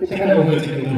সেখানেও হয়েছে কিন্তু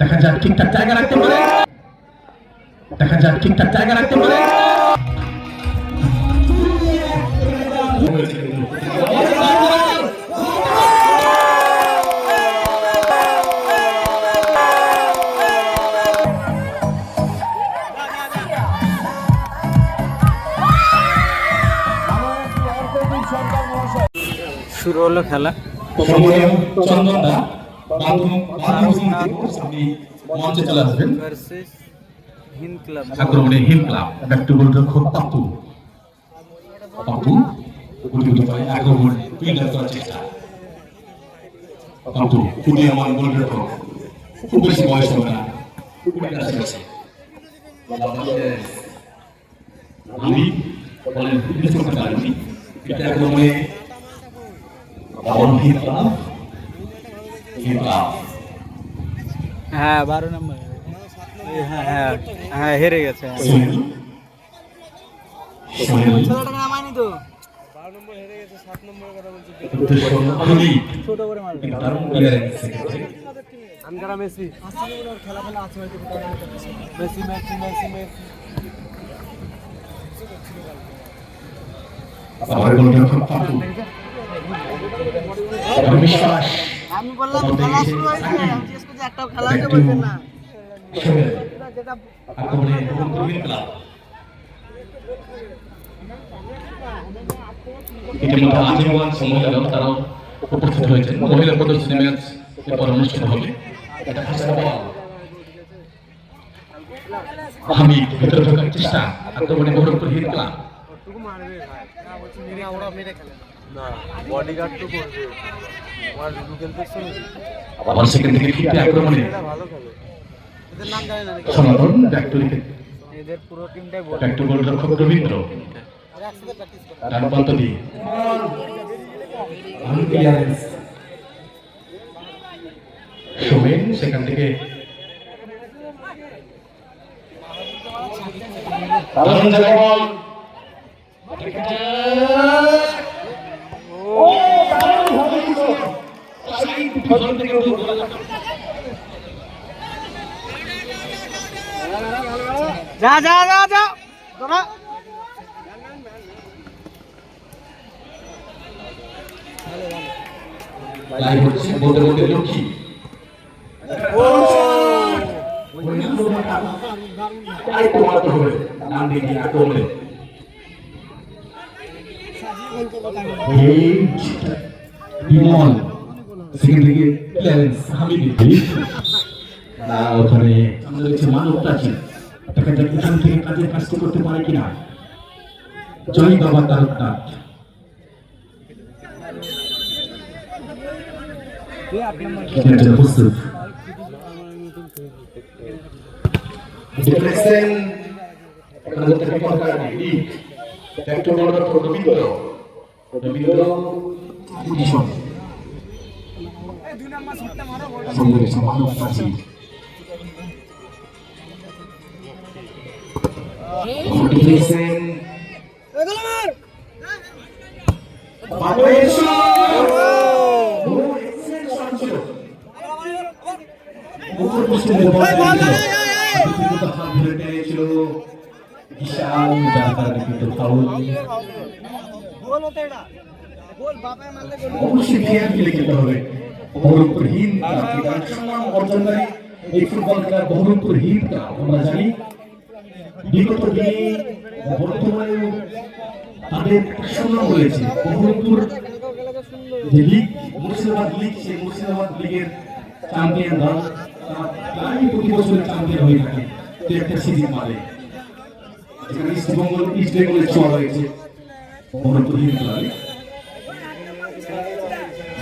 দেখা যাক, ঠিকঠাক জায়গা রাখতে পারে। দেখা যাক, ঠিকঠাক জায়গা রাখতে পারে। শুরু হলো খেলা। আপনি মঞ্চে চলে আসবেন। ক্লাব গোলরক্ষক পায় আক্রমণ ফিল্ডার করার চেষ্টা। উদীয়মান গোলরক্ষক খুব বেশি বয়স হবে না। আছে আমি বলেন ফিটনেস করতে পারিনি এটা আক্রমণে বাবন হিল ক্লাব হিল ক্লাব হ্যাঁ বারো নম্বর। হ্যাঁ হ্যাঁ হ্যাঁ হেরে গেছে। হয়তো মেসি মেসি মেসি মেসি বিশ্বাস আমি বললাম খেলা শুরু হয়েছে আমি জিজ্ঞেস করছি একটাও খেলা হয়েছে বলছেন না। যেটা আক্রমণে প্রবীণ ক্লাব ইতিমধ্যে আজীবন মহিলারাও তারাও উপস্থিত হয়েছেন। মহিলা প্রদর্শনী ম্যাচ এরপর অনুষ্ঠিত হবে। আমি ভেতরে ঢোকার চেষ্টা আক্রমণে বহরমপুর হিট ক্লাব বডিগার্ড তো করবে। আমার লুকেল দেখছ আবার সেখান থেকে আক্রমণে ভালো খেলে। এদের নাম জানি না। সনাতন এদের পুরো টিমটাই বল ব্যাকটরি গোলরক্ষক রবীন্দ্র। একসাথে প্র্যাকটিস করে। ডান প্রান্ত দিয়ে। ক্লিয়ারেন্স সোমেন সেখান থেকে। জায়গা বল। যা যা যা যা। তোরা লাইভ হচ্ছে বলতে বলতে লক্ষ্মী। তাই তোমার হবে। নাম দিয়ে আক্রমণে বিমল। সেখান থেকে ক্লিয়ারেন্স হামিদ না, ওখানে আমাদের হচ্ছে মানব প্রাচীর দেখা যাক এখান থেকে কাজের কাজটি করতে পারে কিনা? জয় বাবা Taraknath. Depresen kalau terima kasih di Vector Order for Oh, গোল অবশ্যই ফেয়ার খেলে খেলতে হবে বহরমপুর হিন্দ সম্মান অর্জনকারী এই ফুটবল খেলা বহরমপুর আমরা জানি। বিগত দিনে বর্তমানে তাদের সুনাম রয়েছে। বহরমপুর যে লিগ, মুর্শিদাবাদ লিগ, সেই মুর্শিদাবাদ লিগের চ্যাম্পিয়ন দল প্রায় প্রতি বছর চ্যাম্পিয়ন হয়ে থাকে দু একটা সিরিজ মারে যেখানে ইস্টবেঙ্গল ইস্ট বেঙ্গলের ছোঁয়া রয়েছে বহরমপুর হিল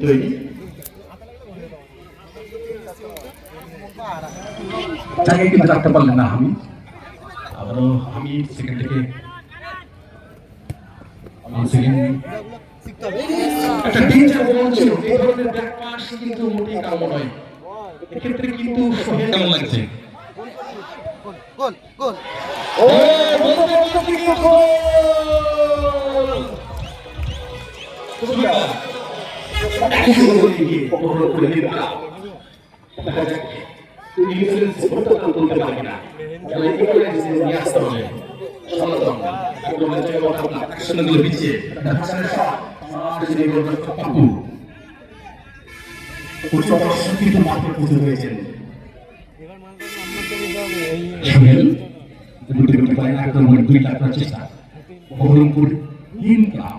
তৈরি জায়গায় কিন্তু রাখতে পারলেন না আমি আবারও আমি সেকেন্ড থেকে। একটা ডেঞ্জার বল ছিল এই ধরনের ব্যাক পাস কিন্তু মোটেই কাম্য নয়। এক্ষেত্রে কিন্তু সোহেল কেমন লাগছে? গোল গোল ও বলতে বলতে কিন্তু গোল সঙ্গে গোল দিয়ে পকড় করে দিলেন দেখা যাক তুমি ইনফ্লুয়েন্স করতে পারো তুলতে পারবে বহরমপুর তিন ক্লাব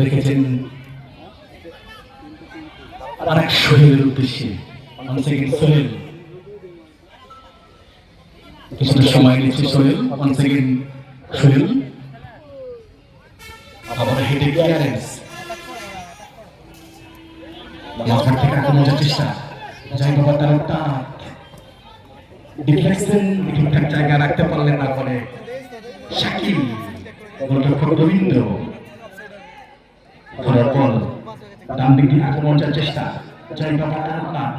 রেখেছেন আর এক সোহেলের উদ্দেশ্যে সময় নিচ্ছে সোহেল once again সোহেল। ঠিকঠাক জায়গা রাখতে পারলেন না করে শাকিল গোলরক্ষক রবীন্দ্র। বল ডান দিক আক্রমণের চেষ্টা। জয় বাবা তার টাক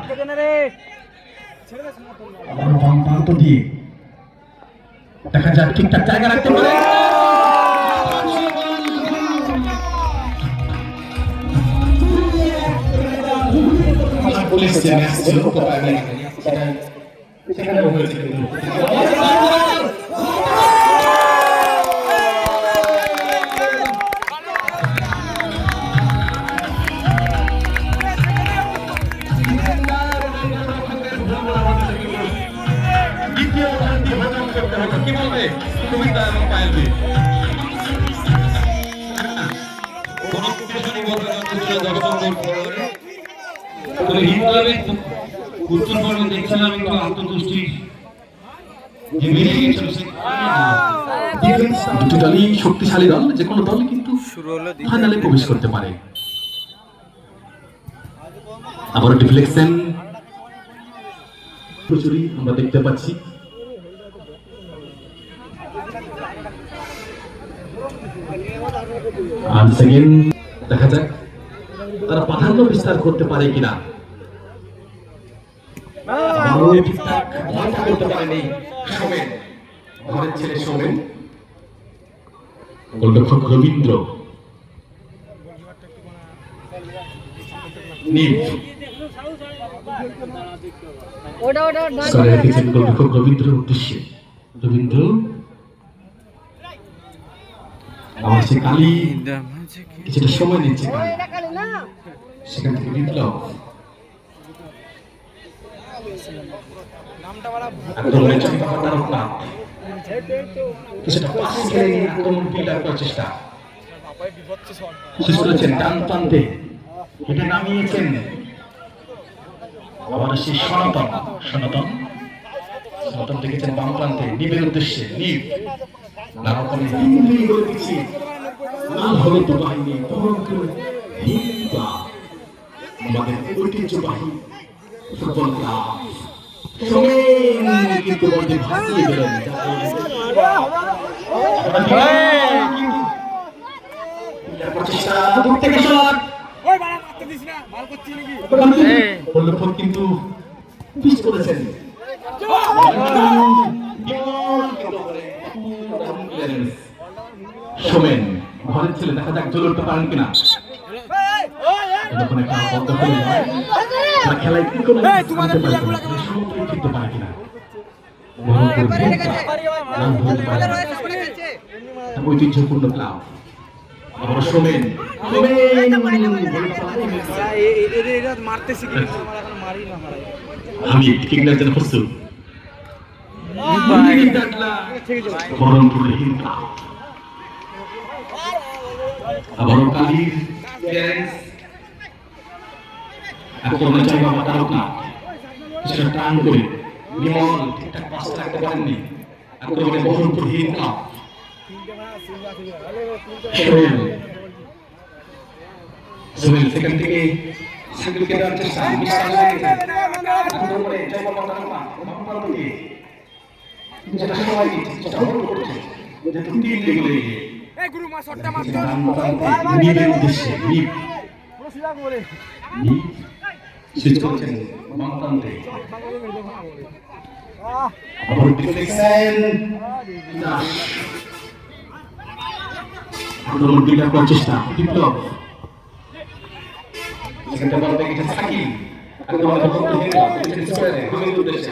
আবার বাম প্রান্ত দিয়ে। দেখা যাক ঠিকঠাক জায়গা রাখতে পারে। পুলিশ যে ম্যাচ হয়েছে। দ্বিতীয় শান্তি হজম করতে হবে কি বলবে সুবিধা এবং পায়েলবে কোনো প্রশাসনিক বলতে যাচ্ছিল দর্শকদের তবে হিন্দুদের উত্তর পর্বে দেখছিলাম একটু আত্মতুষ্টি যে বেড়ে গেছিল সে ডিফেন্স দুটো দলই শক্তিশালী দল যে কোনো দল কিন্তু ফাইনালে প্রবেশ করতে পারে। আবার ডিফ্লেকশন প্রচুরই আমরা দেখতে পাচ্ছি। আর সেকেন্ড দেখা যাক তারা প্রাধান্য বিস্তার করতে পারে কিনা। আবারও ঠিকঠাক বলটা করতে পারেনি। সোমেন ঘরের ছেলে সোমেন গোলরক্ষক রবীন্দ্র। রবীন্দ্রের উদ্দেশ্যে। রবীন্দ্র আমার সে কালি? কিছুটা সময় নিচ্ছে কালি সেখান থেকে বিপ্লব কিছুটা খেলে করার চেষ্টা। শেষ করেছেন এটা নামিয়েছেন আবার সেই সনাতন সনাতন। সনাতন দেখেছেন বাম প্রান্তে নিবের উদ্দেশ্যে নিব। নারকমে হিন্দি করে দিচ্ছি লাল হলুদ বাহিনী বরং করে হিন্দা আমাদের ঐতিহ্যবাহী ফুটবল ক্লাব সমেন কিন্তু বলতে ভাসিয়ে গেলেন প্রচেষ্টা দূর থেকে শট গোলরক্ষক কিন্তু করেছেন। সোমেন ঘরের ছেলে দেখা যাক জোর উঠতে পারেন কিনা যখন একটা বদ্ধ করে খেলায় কি করে আনতে পারে কিনা, তারা সমুদ্রে ফিরতে পারে কিনা বহরমপুর ভোক্তা, নাম ভুলতে পারে না। ঐতিহ্যপূর্ণ ক্লাব আবার সোমেন আমি কিংলার জন্য প্রস্তুত বহরমপুর হিন্দা আবারও কালির ক্লিয়ারেন্স আক্রমণে চাইবা মাতারক না সেটা টান করে বিমল ঠিকঠাক পাশে রাখতে পারেননি আক্রমণে বহরমপুর হিন্দা সোহেল সোহেল সেখান থেকে না যেটা সবাই চেষ্টা করছে যেহেতু তিন লেগে লেগে নিবের উদ্দেশ্যে নিব নিব সুইচ করছেন বাম আবার ডিফ্লেকশন দাস আক্রমণ বিল্ড করার চেষ্টা। বিপ্লব সেখানটা গেছে সাকিব। উদ্দেশ্যে